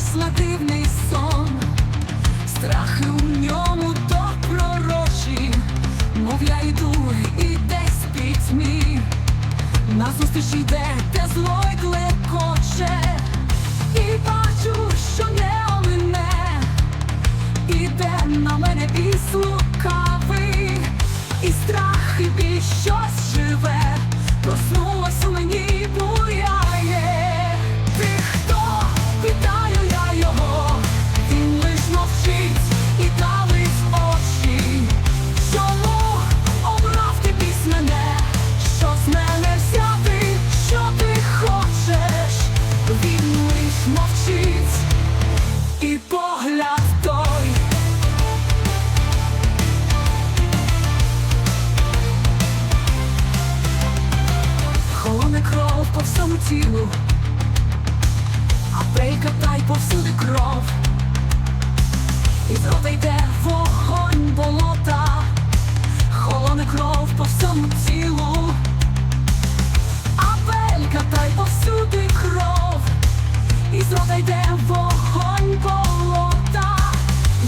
принесла сон, страхи у ньому то пророчі, мов я йду і десь пітьмі, пітьмі, назустріч йде, де зло й клекоче, і бачу, що кров тілу, а пейка та й повсюди кров. І з рота йде вогонь болота, холоне кров по всьому тілу, а пелька та й повсюди кров. І з рота йде вогонь болота.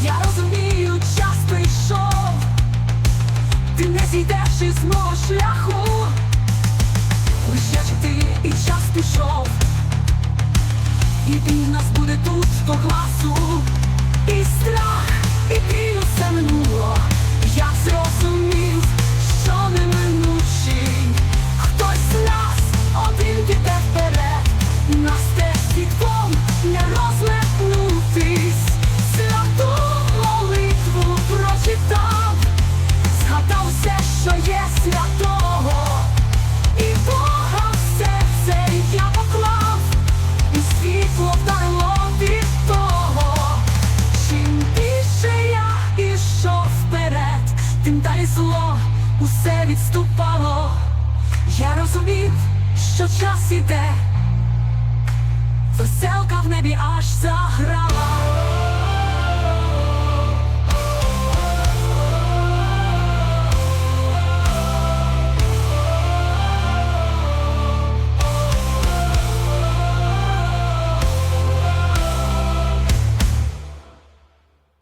Я розумію, час прийшов. Ти не зійдеш із мого шляху. І біль нас буде тут до гласу, і страх, і біль усе минуло. Я зрозумів, що неминучий. Хтось з нас один піде вперед, на стежці двом не розметнутись. Святу молитву прочитав, згадав все, що є святого. Усе відступало. Я розумів, що час іде,